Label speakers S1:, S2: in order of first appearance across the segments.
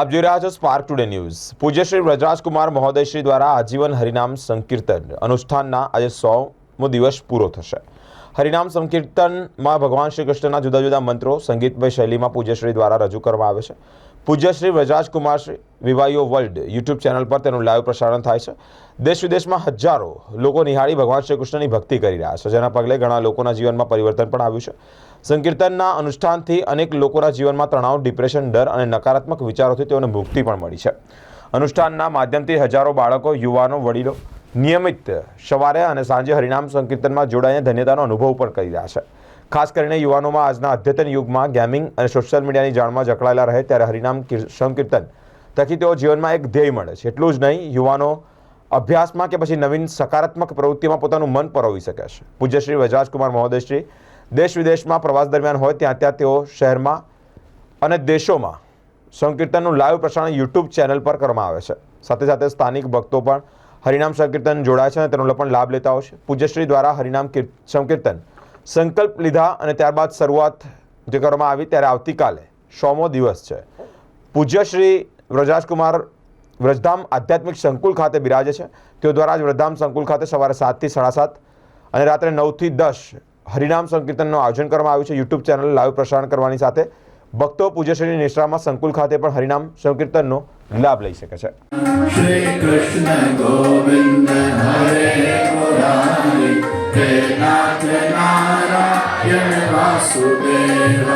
S1: આપ જોઈ રહ્યા છો સ્પાર્ક ટુડે ન્યૂઝ પૂજ્ય શ્રી વ્રજરાજકુમાર મહોદયશ્રી દ્વારા આજીવન હરિનામ સંકીર્તન અનુષ્ઠાનના આજે સોમો દિવસ પૂરો થશે. હરિનામ સંકીર્તનમાં ભગવાન શ્રી કૃષ્ણના જુદા જુદા મંત્રો સંગીતમય શૈલીમાં પૂજ્યશ્રી દ્વારા રજૂ કરવામાં આવે છે. પૂજ્ય Shri Vrajrajkumar Shri Vivayo world YouTube channel પર તેનું લાઈવ પ્રસારણ થાય છે. દેશ વિદેશમાં હજારો લોકો નિહાળી ભગવાન શ્રી કૃષ્ણની ભક્તિ કરી રહ્યા છે, જેના પગલે ઘણા લોકોના જીવનમાં પરિવર્તન પણ આવ્યું છે. સંકીર્તનના અનુષ્ઠાનથી અનેક લોકોના જીવનમાં તણાવ, ડિપ્રેશન, ડર અને નકારાત્મક વિચારોથી તેઓને મુક્તિ પણ મળી છે. અનુષ્ઠાનના માધ્યમથી હજારો બાળકો, યુવાનો, વડીલો નિયમિત સવારે અને સાંજે હરિનામ સંકીર્તનમાં જોડાઈને ધન્યતાનો અનુભવ પણ કરી રહ્યા છે. ખાસ કરીને યુવાનોમાં આજના અદ્યતન યુગમાં ગેમિંગ અને સોશિયલ મીડિયાની જાળમાં જકડાયેલા રહે ત્યારે હરિનામ કીર- સંકીર્તન. થકી તેઓ જીવનમાં એક ધ્યેય મળે છે. એટલું જ નહીં, યુવાનો અભ્યાસમાં કે પછી નવીન સકારાત્મક પ્રવૃત્તિમાં પોતાનું મન પરોવી શકે છે. પૂજ્યશ્રી વજરાજકુમાર મહોદયશ્રી, દેશ વિદેશમાં પ્રવાસ દરમિયાન હોય ત્યાં ત્યાં તેઓ શહેરમાં અને દેશોમાં સંકીર્તનનું લાઈવ પ્રસારણ યુટ્યુબ ચેનલ પર કરવામાં આવે છે. સાથે સાથે સ્થાનિક ભક્તો પણ હરિનામ સંકીર્તન જોડાય છે અને તેનો પણ લાભ લેતા હોય છે. પૂજ્યશ્રી દ્વારા હરિનામ કીર- સંકીર્તન સંકલ્પ લીધા અને ત્યારબાદ શરૂઆત જે કરવામાં આવી ત્યારે આવતીકાલે સોમો દિવસ છે. પૂજ્ય શ્રી વ્રજરાજકુમાર વ્રજધામ આધ્યાત્મિક સંકુલ ખાતે બિરાજે છે. તેઓ દ્વારા જ વ્રજધામ સંકુલ ખાતે સવારે સાતથી સાડા સાત અને રાત્રે નવથી દસ હરિનામ સંકીર્તનનું આયોજન કરવામાં આવ્યું છે. યુટ્યુબ ચેનલ લાઈવ પ્રસારણ કરવાની સાથે ભક્તો પૂજ્યશ્રી નિશ્રામાં સંકુલ ખાતે પણ હરિનામ સંકીર્તનનો લાભ લઈ શકે છે.
S2: શ્રી કૃષ્ણ ગોવિંદ वासुदेव।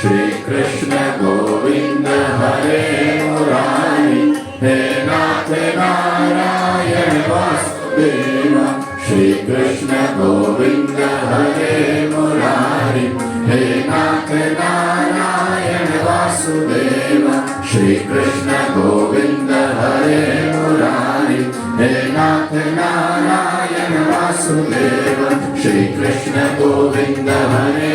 S2: श्री कृष्ण गोविंद हरे मुरारी। हे नाथ नारायण वासुदेव। श्री कृष्ण गोविंद हरे मुरारी। हे नाथ नारायण वासुदेव। श्री कृष्ण गोविंद हरे मुरारी। हे नाथ नारायण वासुदेव। श्री कृष्ण गोविंद हरे